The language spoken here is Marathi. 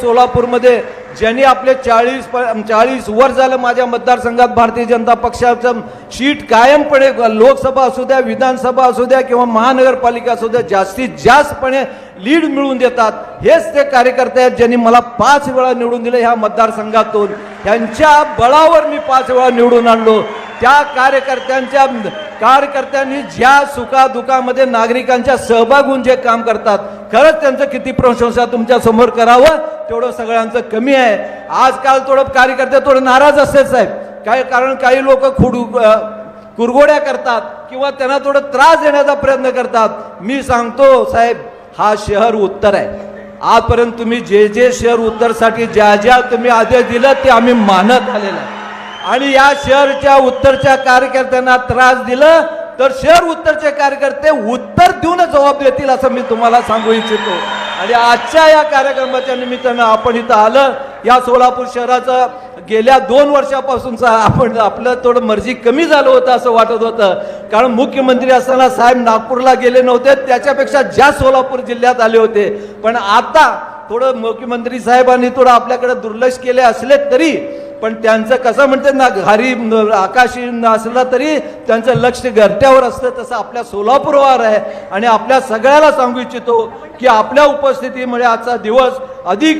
सोलापूरमध्ये ज्यांनी आपले चाळीस चाळीस वर झालं माझ्या मतदारसंघात भारतीय जनता पक्षाचं शीट कायमपणे लोकसभा असू द्या विधानसभा असू द्या किंवा महानगरपालिका असू द्या जास्तीत जास्तपणे लीड मिळवून देतात. हेच ते कार्यकर्ते आहेत ज्यांनी मला पाच वेळा निवडून दिले ह्या मतदारसंघातून. त्यांच्या बळावर मी पाच वेळा निवडून आणलो. त्या कार्यकर्त्यांच्या कार्यकर्त्यांनी ज्या सुखादुखामध्ये नागरिकांच्या सहभाग होऊन जे काम करतात खरंच त्यांचं किती प्रशंसा तुमच्यासमोर करावं? तेवढं सगळ्यांचं कमी आहे. आजकाल थोडं कार्यकर्ते थोडं नाराज असते साहेब. काय कारण काही लोक खुडू कुरगोड्या कुरघोड्या करतात किंवा त्यांना थोडं त्रास देण्याचा प्रयत्न करतात. मी सांगतो साहेब हा शहर उत्तर आहे. आजपर्यंत तुम्ही जे जे शहर उत्तरसाठी ज्या ज्या तुम्ही आदेश दिलं ते आम्ही मानत आलेलं आहे. आणि या शहरच्या उत्तरच्या कार्यकर्त्यांना त्रास दिलं तर शहर उत्तरचे कार्यकर्ते उत्तर देऊनच जबाब देतील असं मी तुम्हाला सांगू इच्छितो. आणि आजच्या या कार्यक्रमाच्या निमित्तानं आपण इथं आलं. या सोलापूर शहराचं गेल्या दोन वर्षापासूनचा आपण आपलं थोडं मर्जी कमी झालं होतं असं वाटत होतं. कारण मुख्यमंत्री असताना साहेब नागपूरला गेले नव्हते त्याच्यापेक्षा ज्या सोलापूर जिल्ह्यात आले होते. पण आता थोडं मुख्यमंत्री साहेबांनी थोडं आपल्याकडे दुर्लक्ष केले असले तरी पण त्यांचं कसं म्हणते ना घरी आकाशी नसला तरी त्यांचं लक्ष घरट्यावर असतं तसं आपल्या सोलापूरवर आहे. आणि आपल्या सगळ्याला सांगू इच्छितो की आपल्या उपस्थितीमुळे आजचा दिवस अधिक